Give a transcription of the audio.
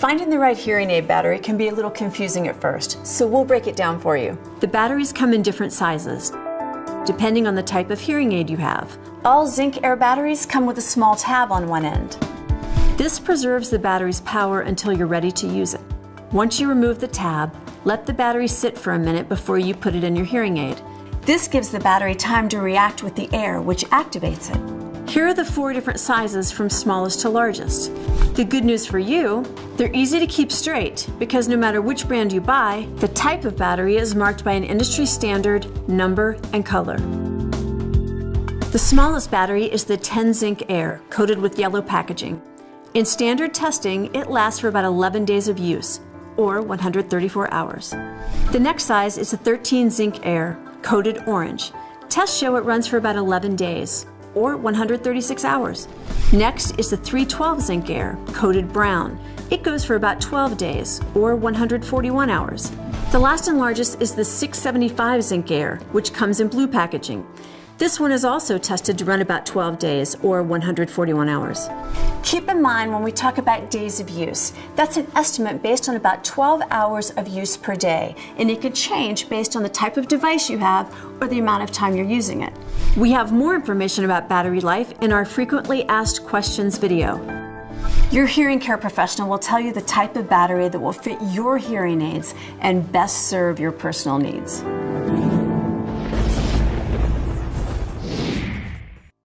Finding the right hearing aid battery can be a little confusing at first, so we'll break it down for you. The batteries come in different sizes, depending on the type of hearing aid you have. All Zinc Air batteries come with a small tab on one end. This preserves the battery's power until you're ready to use it. Once you remove the tab, let the battery sit for a minute before you put it in your hearing aid. This gives the battery time to react with the air, which activates it. Here are the four different sizes from smallest to largest. The good news for you, they're easy to keep straight because no matter which brand you buy, the type of battery is marked by an industry standard number and color. The smallest battery is the 10 Zinc Air, coated with yellow packaging. In standard testing, it lasts for about 11 days of use, or 134 hours. The next size is the 13 Zinc Air, coated orange. Tests show it runs for about 11 days, or 136 hours. Next is the 312 Zinc Air, coated brown. It goes for about 12 days, or 141 hours. The last and largest is the 675 Zinc Air, which comes in blue packaging. This one is also tested to run about 12 days or 141 hours. Keep in mind when we talk about days of use, that's an estimate based on about 12 hours of use per day, and it could change based on the type of device you have or the amount of time you're using it. We have more information about battery life in our frequently asked questions video. Your hearing care professional will tell you the type of battery that will fit your hearing aids and best serve your personal needs.